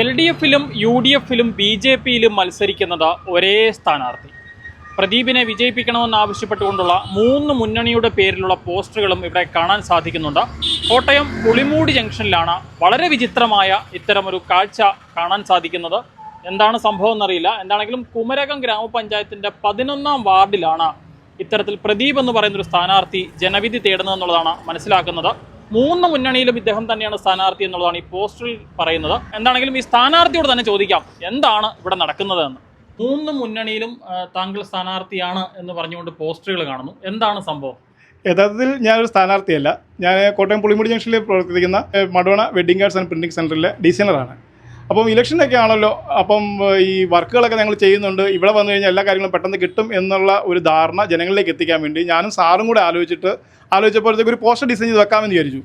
L D എഫിലും U D എഫിലും B J പിയിലും മത്സരിക്കുന്നത് ഒരേ സ്ഥാനാർത്ഥി. പ്രദീപിനെ വിജയിപ്പിക്കണമെന്ന് ആവശ്യപ്പെട്ടുകൊണ്ടുള്ള മൂന്ന് മുന്നണിയുടെ പേരിലുള്ള പോസ്റ്ററുകളും ഇവിടെ കാണാൻ സാധിക്കുന്നുണ്ട്. കോട്ടയം പുളിമൂടി ജംഗ്ഷനിലാണ് വളരെ വിചിത്രമായ ഇത്തരമൊരു കാഴ്ച കാണാൻ സാധിക്കുന്നത്. എന്താണ് സംഭവം എന്നറിയില്ല. എന്താണെങ്കിലും കുമരകം ഗ്രാമപഞ്ചായത്തിന്റെ പതിനൊന്നാം വാർഡിലാണ് ഇത്തരത്തിൽ പ്രദീപ് എന്ന് പറയുന്നൊരു സ്ഥാനാർത്ഥി ജനവിധി തേടുന്നതെന്നുള്ളതാണ് മനസ്സിലാക്കുന്നത്. മൂന്ന് മുന്നണിയിലും ഇദ്ദേഹം തന്നെയാണ് സ്ഥാനാർത്ഥി എന്നുള്ളതാണ് ഈ പോസ്റ്ററിൽ പറയുന്നത്. എന്താണെങ്കിലും ഈ സ്ഥാനാർത്ഥിയോട് തന്നെ ചോദിക്കാം എന്താണ് ഇവിടെ നടക്കുന്നത് എന്ന് മൂന്ന് മുന്നണിയിലും താങ്കൾ സ്ഥാനാർത്ഥിയാണ് എന്ന് പറഞ്ഞുകൊണ്ട് പോസ്റ്ററുകൾ കാണുന്നു. എന്താണ് സംഭവം? യഥാർത്ഥത്തിൽ ഞാനൊരു സ്ഥാനാർത്ഥിയല്ല. ഞാൻ കോട്ടയം പുളിമുടി ജംഗ്ഷനിൽ പ്രവർത്തിക്കുന്ന Madonna wedding cards and printing സെന്ററിലെ ഡിസൈനറാണ് അപ്പം ഇലക്ഷനൊക്കെ ആണല്ലോ അപ്പം ഈ വർക്കുകളൊക്കെ ഞങ്ങൾ ചെയ്യുന്നുണ്ട്. ഇവിടെ വന്നു കഴിഞ്ഞാൽ എല്ലാ കാര്യങ്ങളും പെട്ടെന്ന് കിട്ടും എന്നുള്ള ഒരു ധാരണ ജനങ്ങളിലേക്ക് എത്തിക്കാൻ വേണ്ടി ഞാനും സാറും കൂടെ ആലോചിച്ചിട്ട് ആലോചിച്ചപ്പോഴത്തേക്ക് ഒരു പോസ്റ്റർ ഡിസൈൻ ചെയ്ത് വെക്കാമെന്ന് വിചാരിച്ചു.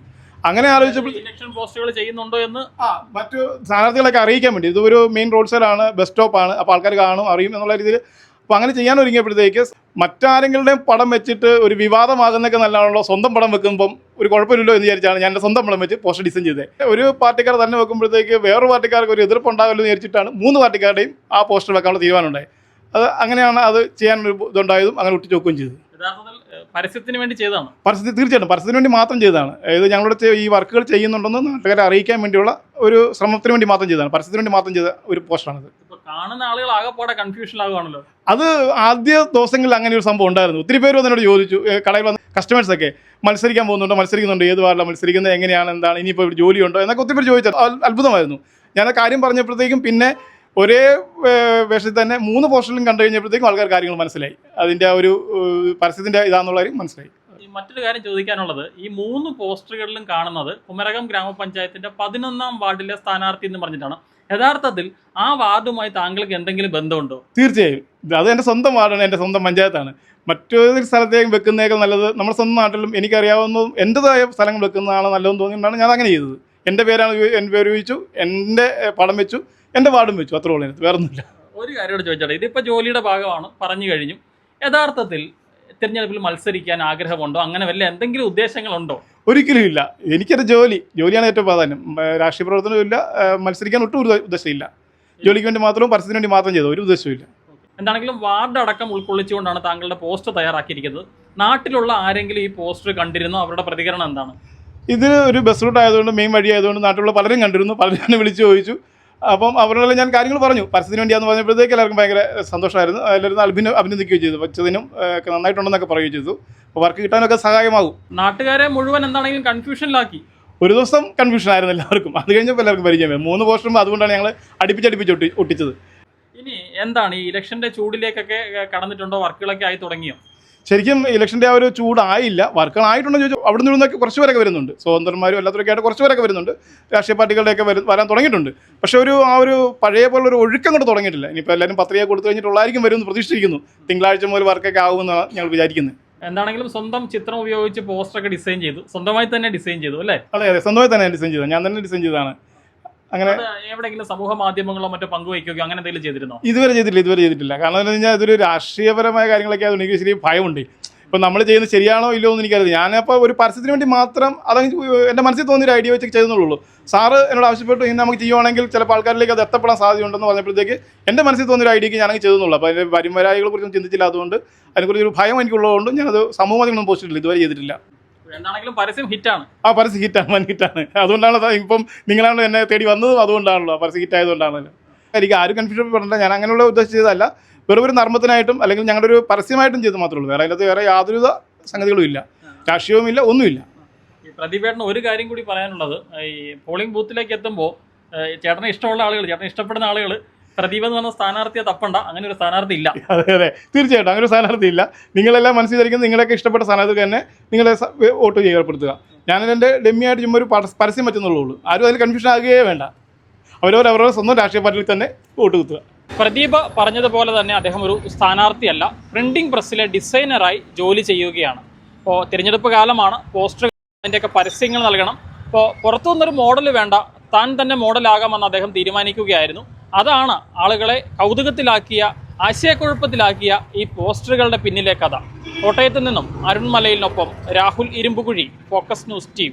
അങ്ങനെ ആലോചിച്ചപ്പോൾ ഇലക്ഷൻ പോസ്റ്ററുകൾ ചെയ്യുന്നുണ്ടോ എന്ന് ആ മറ്റു സ്ഥാനാർത്ഥികളൊക്കെ അറിയിക്കാൻ വേണ്ടി. ഇതൊരു മെയിൻ റോഡ് സൈഡാണ് ബസ് സ്റ്റോപ്പാണ് അപ്പോൾ ആൾക്കാർ കാണും അറിയും എന്നുള്ള രീതിയിൽ അപ്പോൾ അങ്ങനെ ചെയ്യാൻ ഒരുങ്ങിയപ്പോഴത്തേക്ക് മറ്റാരെങ്കിലും പടം വെച്ചിട്ട് ഒരു വിവാദമാകുന്നൊക്കെ നല്ലതാണല്ലോ. സ്വന്തം പടം വെക്കുമ്പം ഒരു കുഴപ്പമില്ലല്ലോ എന്ന് വിചാരിച്ചാണ് ഞാൻ എന്റെ സ്വന്തം പടം വെച്ച് പോസ്റ്റർ ഡിസൈൻ ചെയ്തത്. ഒരു പാർട്ടിക്കാർ തന്നെ വെക്കുമ്പോഴത്തേക്ക് വേറൊരു പാർട്ടിക്കാർക്ക് ഒരു എതിർപ്പ് എന്ന് വിചാരിച്ചിട്ടാണ് മൂന്ന് പാർട്ടിക്കാരുടെയും ആ പോസ്റ്റർ വെക്കാനുള്ള തീരുമാനമുണ്ടായി അത് അങ്ങനെയാണ് അത് ചെയ്യാനൊരു ഇതുണ്ടായതും അങ്ങനെ ഒട്ടിച്ചു വെക്കുകയും ചെയ്തത്. യഥാർത്ഥത്തിൽ പരസ്യത്തിന് വേണ്ടി ചെയ്തതാണ്. പരസ്യത്തിൽ തീർച്ചയായിട്ടും. പരസ്യത്തിന് വേണ്ടി മാത്രം ചെയ്തതാണ്. അതായത് ഞങ്ങളുടെ ഈ വർക്കുകൾ ചെയ്യുന്നുണ്ടെന്ന് നാട്ടുകാരെ അറിയിക്കാൻ വേണ്ടിയുള്ള ഒരു ശ്രമത്തിന് വേണ്ടി മാത്രം ചെയ്തതാണ്. പരസ്യത്തിന് വേണ്ടി മാത്രം ചെയ്ത ഒരു പോസ്റ്ററാണിത് കാണുന്ന ആളുകൾ ആകെപ്പാടെ കൺഫ്യൂഷൻ ആകുവാണല്ലോ അത് ആദ്യ ദിവസങ്ങളിൽ അങ്ങനെ ഒരു സംഭവം ഉണ്ടായിരുന്നു. ഒത്തിരി പേര് വന്നോട് ചോദിച്ചു. കടയിൽ വന്ന കസ്റ്റമേഴ്സ് ഒക്കെ മത്സരിക്കാൻ പോകുന്നുണ്ടോ? മത്സരിക്കുന്നുണ്ട്? ഏത് വാർഡിലാണ് മത്സരിക്കുന്നത്? എങ്ങനെയാണ്? എന്താണ്? ഇനിയിപ്പോൾ ജോലിയുണ്ടോ? എന്നൊക്കെ ഒത്തിരി പേര് ചോദിച്ചത്. അത്ഭുതമായിരുന്നു. ഞാൻ ആ കാര്യം പറഞ്ഞപ്പോഴത്തേക്കും പിന്നെ ഒരേ വേഷത്തിൽ തന്നെ മൂന്ന് പോസ്റ്ററിലും കണ്ടു കഴിഞ്ഞപ്പോഴത്തേക്കും ആൾക്കാർ കാര്യങ്ങൾ മനസ്സിലായി. അതിന്റെ ആ ഒരു പരസ്യത്തിന്റെ ഇതാണെന്നുള്ള കാര്യം മനസ്സിലായി. മറ്റൊരു കാര്യം ചോദിക്കാനുള്ളത് ഈ മൂന്ന് പോസ്റ്ററുകളിലും കാണുന്നത് കുമരകം ഗ്രാമപഞ്ചായത്തിന്റെ പതിനൊന്നാം വാർഡിലെ സ്ഥാനാർത്ഥി എന്ന് പറഞ്ഞിട്ടാണ്. യഥാർത്ഥത്തിൽ ആ വാർഡുമായി താങ്കൾക്ക് എന്തെങ്കിലും ബന്ധമുണ്ടോ? തീർച്ചയായും. അത് എന്റെ സ്വന്തം വാർഡാണ് എന്റെ സ്വന്തം പഞ്ചായത്താണ്. മറ്റൊരു സ്ഥലത്തേക്ക് വെക്കുന്നേക്കാൾ നല്ലത് നമ്മുടെ സ്വന്തം നാട്ടിലും എനിക്കറിയാവുന്നതും എന്റെതായ സ്ഥലങ്ങൾ വെക്കുന്നതാണ് നല്ലതെന്ന് തോന്നിയിട്ടാണ് ഞാൻ അങ്ങനെ ചെയ്തത്. എന്റെ പേരാണ് എന്റെ പേര് ഉപയോഗിച്ചു എന്റെ പടം വെച്ചു എന്റെ വാർഡും വെച്ചു അത്ര ഉള്ളൂ വേറെ ഒന്നുമില്ല ഒരു കാര്യം ചോദിച്ചോട്ടെ ഇതിപ്പോ ജോലിയുടെ ഭാഗമാണ് പറഞ്ഞു കഴിഞ്ഞു. യഥാർത്ഥത്തിൽ തിരഞ്ഞെടുപ്പിൽ മത്സരിക്കാൻ ആഗ്രഹമുണ്ടോ? അങ്ങനെ വല്ല എന്തെങ്കിലും ഉദ്ദേശങ്ങളുണ്ടോ? ഒരിക്കലും ഇല്ല. എനിക്കത് ജോലി ജോലിയാണ് ഏറ്റവും പ്രാധാന്യം. രാഷ്ട്രീയ പ്രവർത്തനവും ഇല്ല മത്സരിക്കാൻ ഒട്ടും ഒരു ഉദ്ദേശമില്ല. ജോലിക്ക് വേണ്ടി മാത്രവും പരസ്യത്തിന് വേണ്ടി മാത്രം ചെയ്തു ഒരു ഉദ്ദേശവും ഇല്ല. എന്താണെങ്കിലും വാർഡ് അടക്കം ഉൾക്കൊള്ളിച്ചുകൊണ്ടാണ് താങ്കളുടെ പോസ്റ്റ് തയ്യാറാക്കിയിരിക്കുന്നത്. നാട്ടിലുള്ള ആരെങ്കിലും ഈ പോസ്റ്റർ കണ്ടിരുന്നോ? അവരുടെ പ്രതികരണം എന്താണ്? ഇത് ഒരു ബസ് റൂട്ട് ആയതുകൊണ്ട് മെയിൻ വഴി ആയതുകൊണ്ട് നാട്ടിലുള്ള പലരും കണ്ടിരുന്നു. പലരും വിളിച്ചു ചോദിച്ചു. അപ്പം അവരോടെല്ലാം ഞാൻ കാര്യങ്ങൾ പറഞ്ഞു. പരസ്യത്തിന് വേണ്ടിയാന്ന് പറഞ്ഞപ്പോഴത്തേക്ക് എല്ലാവർക്കും ഭയങ്കര സന്തോഷമായിരുന്നു. എല്ലാവരും അഭിന അഭിനന്ദിക്കുകയും ചെയ്തു. വെച്ചതിനും ഒക്കെ നന്നായിട്ടുണ്ടെന്നൊക്കെ പറയുകയും ചെയ്തു. അപ്പോൾ വർക്ക് കിട്ടാനൊക്കെ സഹായമാകും. നാട്ടുകാരെ മുഴുവൻ എന്താണെങ്കിലും കൺഫ്യൂഷനിലാക്കി. ഒരു ദിവസം കൺഫ്യൂഷൻ ആയിരുന്നു എല്ലാവർക്കും. അത് കഴിഞ്ഞപ്പോൾ എല്ലാവർക്കും പരിചയം മൂന്ന് പോസ്റ്ററും അതുകൊണ്ടാണ് ഞങ്ങൾ അടുപ്പിച്ചടുപ്പിച്ച് ഒട്ടി ഒട്ടിച്ചത്. ഇനി എന്താണ് ഈ ഇലക്ഷന്റെ ചൂടിലേക്കൊക്കെ കടന്നിട്ടുണ്ടോ? വർക്കുകളൊക്കെ ആയി തുടങ്ങിയോ? ശരിക്കും ഇലക്ഷന്റെ ആ ഒരു ചൂടായില്ല. വർക്കുകൾ ആയിട്ടുണ്ടെന്ന് ചോദിച്ചാൽ അവിടെ നിന്നൊക്കെ കുറച്ച് പേരൊക്കെ വരുന്നുണ്ട്. സ്വതന്ത്രന്മാരും എല്ലാത്തരൊക്കെ ആയിട്ട് കുറച്ച് പേരൊക്കെ വരുന്നുണ്ട്. രാഷ്ട്രീയ പാർട്ടികളുടെയൊക്കെ വരും വരാൻ തുടങ്ങിയിട്ടുണ്ട്. പക്ഷേ ഒരു ആ ഒരു പഴയ പോലുള്ള ഒരു ഒഴുക്കം കൊണ്ട് തുടങ്ങിയിട്ടില്ല. ഇനിയിപ്പോൾ എല്ലാവരും പത്രിക കൊടുത്തു കഴിഞ്ഞിട്ടുള്ളായിരിക്കും വരുമെന്ന് പ്രതീക്ഷിച്ചിരിക്കുന്നു. തിങ്കളാഴ്ച മുതൽ വർക്കൊക്കെ ആകുമെന്നാണ് ഞങ്ങൾ വിചാരിക്കുന്നത് എന്താണെങ്കിലും സ്വന്തം ചിത്രം ഉപയോഗിച്ച് പോസ്റ്ററൊക്കെ ഡിസൈൻ ചെയ്തു. സ്വന്തമായി തന്നെ ഡിസൈൻ ചെയ്തു അല്ലേ? അതെ അതെ. സ്വന്തമായി തന്നെ ഡിസൈൻ ചെയ്തു. ഞാൻ തന്നെ ഡിസൈൻ ചെയ്തതാണ്. അങ്ങനെ അത് എവിടെയെങ്കിലും സമൂഹ മാധ്യമങ്ങളോ മറ്റോ പങ്കുവയ്ക്കുകയോ അങ്ങനെ എന്തെങ്കിലും ചെയ്തിരുന്നോ? ഇതുവരെ ചെയ്തിട്ടില്ല ഇതുവരെ ചെയ്തിട്ടില്ല. കാരണം എന്താ കഴിഞ്ഞാൽ ഇതൊരു രാഷ്ട്രീയപരമായ കാര്യങ്ങളൊക്കെ ആയതുകൊണ്ട് എനിക്ക് ശരി ഭയമുണ്ട്. ഇപ്പം നമ്മൾ ചെയ്യുന്നത് ശരിയാണോ ഇല്ലയോ എന്ന് എനിക്കറിയില്ല. ഞാനപ്പോൾ ഒരു പരസ്യത്തിന് വേണ്ടി മാത്രം അതങ്ങ് എന്റെ മനസ്സിൽ തോന്നിയൊരു ഐഡിയ വെച്ച് ചെയ്തെന്നുള്ളൂ. സാറ് എന്നോട് ആവശ്യപ്പെട്ടു ഇനി നമുക്ക് ചെയ്യുവാണെങ്കിൽ ചിലപ്പോൾ ആൾക്കാരിലേക്ക് അത് എത്തപ്പെടാൻ സാധ്യതയുണ്ടെന്ന് പറഞ്ഞപ്പോഴത്തേക്ക് എന്റെ മനസ്സിൽ തോന്നിയ ഒരു ഐഡിയക്ക് ഞാനങ്ങ് ചെയ്തെന്നുള്ളൂ. അപ്പോൾ അതിന്റെ വരുംവരായികളെ കുറിച്ചൊന്നും ചിന്തിച്ചില്ല. അതുകൊണ്ട് അതിനെക്കുറിച്ച് ഒരു ഭയം എനിക്കുള്ളതുകൊണ്ട് ഞാനത് സമൂഹ മാധ്യമങ്ങളൊന്നും പോസ്റ്റ് ചെയ്തിട്ടില്ല ഇതുവരെ ചെയ്തിട്ടില്ല. എന്താണെങ്കിലും പരസ്യം ഹിറ്റാണ് ആ പരസ്യം ഹിറ്റാണ് വൻ ഹിറ്റാണ് അതുകൊണ്ടാണ് അത് ഇപ്പം നിങ്ങളാണ് എന്നെ തേടി വന്നതും അതുകൊണ്ടാണല്ലോ പരസ്യം ഹിറ്റ് ആയതുകൊണ്ടാണല്ലോ. എനിക്ക് ആരും കൺഫ്യൂഷൻ പറഞ്ഞില്ല ഞാൻ അങ്ങനെയുള്ള ഉദ്ദേശം ചെയ്തതല്ല വെറും ഒരു നർമ്മത്തിനായിട്ടും അല്ലെങ്കിൽ ഞങ്ങളുടെ ഒരു പരസ്യമായിട്ടും ചെയ്ത് മാത്രമേ ഉള്ളൂ. വേറെ അതിനകത്ത് വേറെ യാതൊരുവിധ സംഗതികളും ഇല്ല. രാഷ്ട്രീയവുമില്ല ഒന്നുമില്ല. പ്രതിഭേട്ടന് ഒരു കാര്യം കൂടി പറയാനുള്ളത്. ഈ പോളിംഗ് ബൂത്തിലേക്ക് എത്തുമ്പോൾ ചേട്ടനെ ഇഷ്ടമുള്ള ആളുകൾ ചേട്ടനെ ഇഷ്ടപ്പെടുന്ന ആളുകൾ പ്രദീപ് എന്ന് പറഞ്ഞ സ്ഥാനാർത്ഥിയെ തപ്പണ്ട. അങ്ങനെ ഒരു സ്ഥാനാർത്ഥി ഇല്ല. അതെ അതെ. തീർച്ചയായിട്ടും അങ്ങനെ ഒരു സ്ഥാനാർത്ഥി ഇല്ല. നിങ്ങളെല്ലാം മനസ്സിൽ ധരിക്കുന്നത് നിങ്ങളൊക്കെ ഇഷ്ടപ്പെട്ട സ്ഥാനാർത്ഥി തന്നെ നിങ്ങളെ വോട്ട് ചെയ്യപ്പെടുത്തുക ഞാൻ എന്റെ ഡെമ്മിയായിട്ട് ചുമ്മാ ഒരു പരസ്- പരസ്യം പറ്റുന്നുള്ളൂ ആരും അതിൽ കൺഫ്യൂഷൻ ആകുകയേ വേണ്ട. അവരവർ അവരുടെ സ്വന്തം രാഷ്ട്രീയ പാർട്ടിയിൽ തന്നെ വോട്ട് കുത്തുക. പ്രദീപ് പറഞ്ഞതുപോലെ തന്നെ അദ്ദേഹം ഒരു സ്ഥാനാർത്ഥിയല്ല. പ്രിന്റിംഗ് പ്രസ്സിലെ ഡിസൈനറായി ജോലി ചെയ്യുകയാണ്. അപ്പോൾ തിരഞ്ഞെടുപ്പ് കാലമാണ്. പോസ്റ്റർ അതിന്റെയൊക്കെ പരസ്യങ്ങൾ നൽകണം. അപ്പോൾ പുറത്തുനിന്നൊരു മോഡൽ വേണ്ട. താൻ തന്നെ മോഡലാകാമെന്ന് അദ്ദേഹം തീരുമാനിക്കുകയായിരുന്നു. അതാണ് ആളുകളെ കൗതുകത്തിലാക്കിയ ആശയക്കുഴപ്പത്തിലാക്കിയ ഈ പോസ്റ്ററുകളുടെ പിന്നിലെ കഥ. കോട്ടയത്ത് നിന്നും അരുൺമലയിലിനൊപ്പം Rahul Irumbukuzhi focus news T